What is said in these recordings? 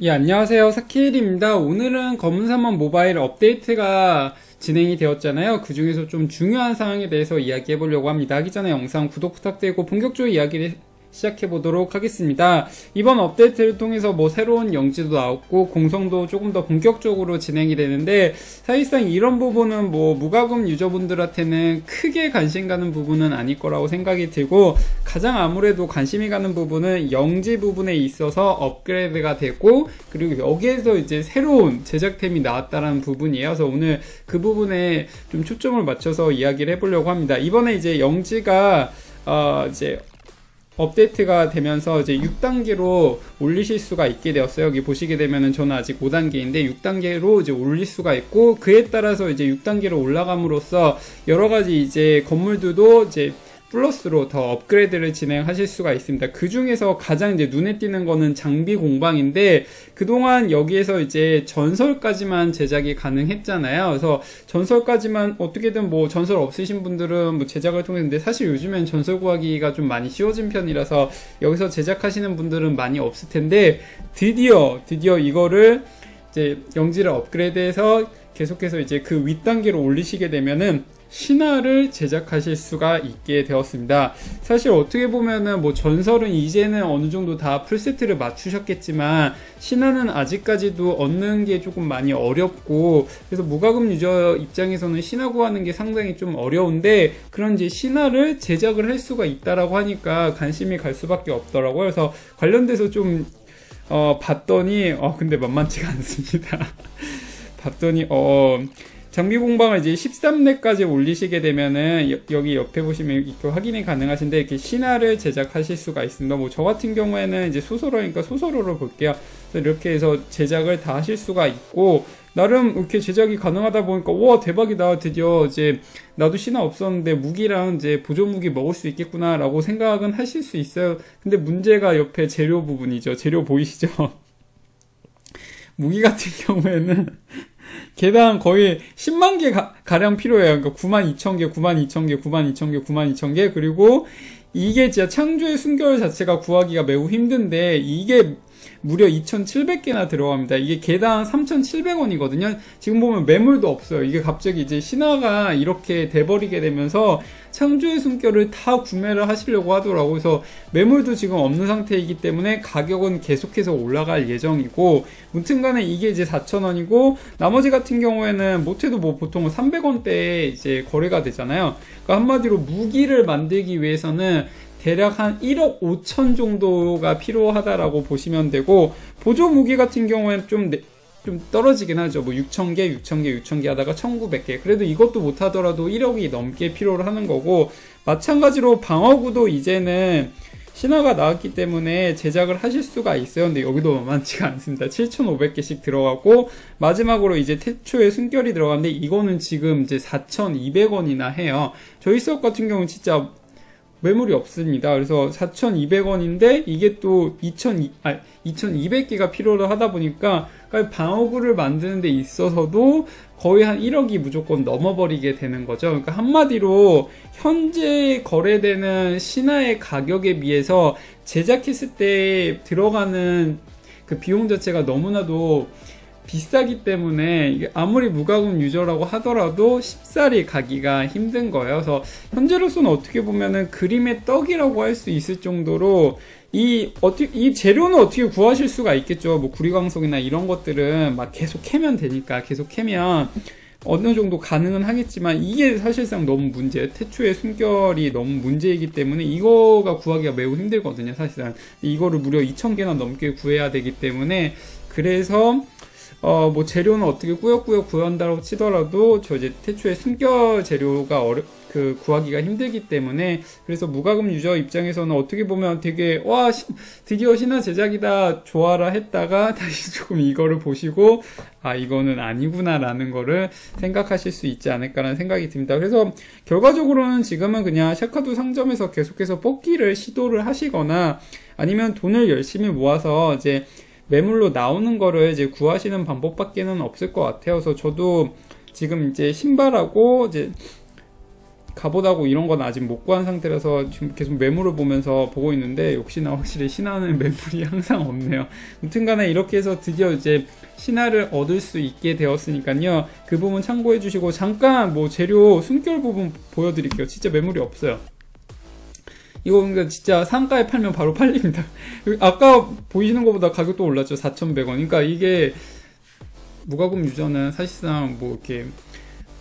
예, 안녕하세요. 사키엘입니다. 오늘은 검은산만 모바일 업데이트가 진행이 되었잖아요. 그 중에서 좀 중요한 사항에 대해서 이야기해 보려고 합니다. 하기 전에 영상 구독 부탁드리고 본격적으로 이야기를 시작해 보도록 하겠습니다. 이번 업데이트를 통해서 뭐 새로운 영지도 나왔고 공성도 조금 더 본격적으로 진행이 되는데 사실상 이런 부분은 뭐 무과금 유저분들한테는 크게 관심 가는 부분은 아닐 거라고 생각이 들고 가장 아무래도 관심이 가는 부분은 영지 부분에 있어서 업그레이드가 되고 그리고 여기에서 이제 새로운 제작템이 나왔다는 부분이에요. 그래서 오늘 그 부분에 좀 초점을 맞춰서 이야기를 해보려고 합니다. 이번에 이제 영지가 어 이제 업데이트가 되면서 이제 6단계로 올리실 수가 있게 되었어요. 여기 보시게 되면은 저는 아직 5단계인데 6단계로 이제 올릴 수가 있고 그에 따라서 이제 6단계로 올라감으로써 여러 가지 이제 건물들도 이제 플러스로 더 업그레이드를 진행하실 수가 있습니다. 그 중에서 가장 이제 눈에 띄는 거는 장비 공방인데 그동안 여기에서 이제 전설까지만 제작이 가능했잖아요. 그래서 전설까지만 어떻게든 뭐 전설 없으신 분들은 뭐 제작을 통했는데 사실 요즘엔 전설 구하기가 좀 많이 쉬워진 편이라서 여기서 제작하시는 분들은 많이 없을 텐데 드디어 드디어 이거를 이제 영지를 업그레이드해서 계속해서 이제 그 윗단계로 올리시게 되면은 신화를 제작하실 수가 있게 되었습니다. 사실 어떻게 보면은 뭐 전설은 이제는 어느 정도 다 풀세트를 맞추셨겠지만 신화는 아직까지도 얻는 게 조금 많이 어렵고 그래서 무과금 유저 입장에서는 신화 구하는 게 상당히 좀 어려운데 그런 이제 신화를 제작을 할 수가 있다라고 하니까 관심이 갈 수밖에 없더라고요. 그래서 관련돼서 좀 어, 봤더니 어 근데 만만치가 않습니다. 봤더니 어 장비 공방을 이제 13렙까지 올리시게 되면은 여, 기 옆에 보시면 이렇게 확인이 가능하신데 이렇게 신화를 제작하실 수가 있습니다. 뭐 저 같은 경우에는 이제 소설어니까 소설어로 볼게요. 이렇게 해서 제작을 다 하실 수가 있고 나름 이렇게 제작이 가능하다 보니까 와 대박이다 드디어 이제 나도 신화 없었는데 무기랑 이제 보조 무기 먹을 수 있겠구나라고 생각은 하실 수 있어요. 근데 문제가 옆에 재료 부분이죠. 재료 보이시죠? 무기 같은 경우에는 개당 거의 10만 개 가, 량 필요해요. 그러니까 9만 2천 개, 9만 2천 개, 9만 2천 개, 9만 2천 개. 그리고 이게 진짜 창조의 순결 자체가 구하기가 매우 힘든데 이게 무려 2,700개나 들어갑니다. 이게 개당 3,700원이거든요. 지금 보면 매물도 없어요. 이게 갑자기 이제 신화가 이렇게 돼버리게 되면서 창조의 숨결을 다 구매를 하시려고 하더라고요. 그래서 매물도 지금 없는 상태이기 때문에 가격은 계속해서 올라갈 예정이고, 무튼 간에 이게 이제 4,000원이고, 나머지 같은 경우에는 못해도 뭐 보통 300원대에 이제 거래가 되잖아요. 그러니까 한마디로 무기를 만들기 위해서는 대략 한 1억 5천 정도가 필요하다라고 보시면 되고 보조 무기 같은 경우에는 좀, 좀 떨어지긴 하죠. 뭐 6,000개, 6,000개, 6,000개 하다가 1,900개. 그래도 이것도 못하더라도 1억이 넘게 필요로 하는 거고 마찬가지로 방어구도 이제는 신화가 나왔기 때문에 제작을 하실 수가 있어요. 근데 여기도 만만치가 않습니다. 7,500개씩 들어가고 마지막으로 이제 태초에 순결이 들어갔는데 이거는 지금 이제 4,200원이나 해요. 저희 수업 같은 경우는 진짜 매물이 없습니다. 그래서 4,200원인데 이게 또 2,200, 아, 2,200개가 필요로 하다 보니까 방어구를 만드는 데 있어서도 거의 한 1억이 무조건 넘어버리게 되는 거죠. 그러니까 한마디로 현재 거래되는 신화의 가격에 비해서 제작했을 때 들어가는 그 비용 자체가 너무나도 비싸기 때문에 아무리 무과금 유저라고 하더라도 쉽사리 가기가 힘든 거예요. 그래서 현재로서는 어떻게 보면은 그림의 떡이라고 할 수 있을 정도로 이 어떻게 이 재료는 어떻게 구하실 수가 있겠죠. 뭐 구리광석이나 이런 것들은 막 계속 캐면 되니까 계속 캐면 어느 정도 가능은 하겠지만 이게 사실상 너무 문제예요. 태초의 숨결이 너무 문제이기 때문에 이거가 구하기가 매우 힘들거든요. 사실상 이거를 무려 2,000개나 넘게 구해야 되기 때문에 그래서 어, 뭐 재료는 어떻게 꾸역꾸역 구한다고 치더라도 저 이제 태초에 숨겨 재료가 어려, 그 구하기가 힘들기 때문에 그래서 무과금 유저 입장에서는 어떻게 보면 되게 와 시, 드디어 신화 제작이다 좋아라 했다가 다시 조금 이거를 보시고 아 이거는 아니구나라는 거를 생각하실 수 있지 않을까라는 생각이 듭니다. 그래서 결과적으로는 지금은 그냥 샤카도 상점에서 계속해서 뽑기를 시도를 하시거나 아니면 돈을 열심히 모아서 이제 매물로 나오는 거를 이제 구하시는 방법밖에는 없을 것 같아요. 저도 지금 이제 신발하고 이제 가보다고 이런 건 아직 못 구한 상태라서 지금 계속 매물을 보면서 보고 있는데 역시나 확실히 신화는 매물이 항상 없네요. 아무튼간에 이렇게 해서 드디어 이제 신화를 얻을 수 있게 되었으니까요. 그 부분 참고해 주시고 잠깐 뭐 재료 숨결 부분 보여드릴게요. 진짜 매물이 없어요. 이거 그러니까 진짜 상가에 팔면 바로 팔립니다. 아까 보이시는 것보다 가격도 올랐죠. 4,100원. 그러니까 이게 무가금 유저는 사실상 뭐 이렇게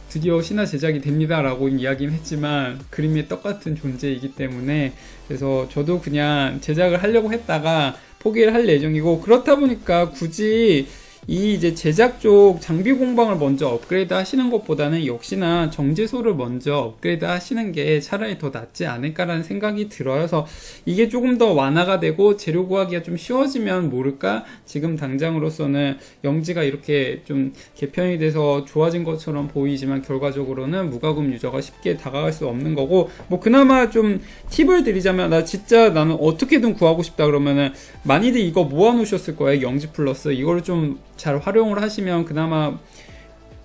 드디어 신화 제작이 됩니다라고 이야기는 했지만 그림이 똑같은 존재이기 때문에 그래서 저도 그냥 제작을 하려고 했다가 포기를 할 예정이고 그렇다 보니까 굳이 이 이제 제작 쪽 장비 공방을 먼저 업그레이드 하시는 것보다는 역시나 정제소를 먼저 업그레이드 하시는 게 차라리 더 낫지 않을까라는 생각이 들어요. 그래서 이게 조금 더 완화가 되고 재료 구하기가 좀 쉬워지면 모를까? 지금 당장으로서는 영지가 이렇게 좀 개편이 돼서 좋아진 것처럼 보이지만 결과적으로는 무과금 유저가 쉽게 다가갈 수 없는 거고 뭐 그나마 좀 팁을 드리자면 나 진짜 나는 어떻게든 구하고 싶다 그러면은 많이들 이거 모아 놓으셨을 거예요. 영지 플러스 이거를 좀잘 활용을 하시면 그나마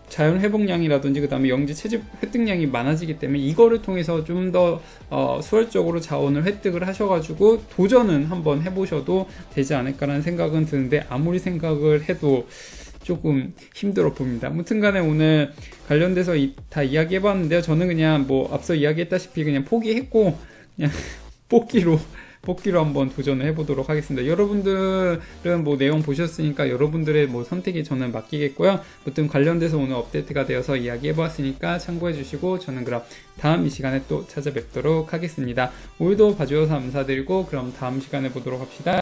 자연 회복량이라든지 그 다음에 영지 채집 획득량이 많아지기 때문에 이거를 통해서 좀더 어, 수월적으로 자원을 획득을 하셔가지고 도전은 한번 해보셔도 되지 않을까라는 생각은 드는데 아무리 생각을 해도 조금 힘들어 봅니다. 아무튼간에 오늘 관련돼서 이, 다 이야기해봤는데요. 저는 그냥 뭐 앞서 이야기했다시피 그냥 포기했고 그냥 뽑기로 뽑기로 한번 도전을 해보도록 하겠습니다. 여러분들은 뭐 내용 보셨으니까 여러분들의 뭐 선택이 저는 맡기겠고요. 아무튼 관련돼서 오늘 업데이트가 되어서 이야기해보았으니까 참고해 주시고 저는 그럼 다음 이 시간에 또 찾아뵙도록 하겠습니다. 오늘도 봐주셔서 감사드리고 그럼 다음 시간에 보도록 합시다.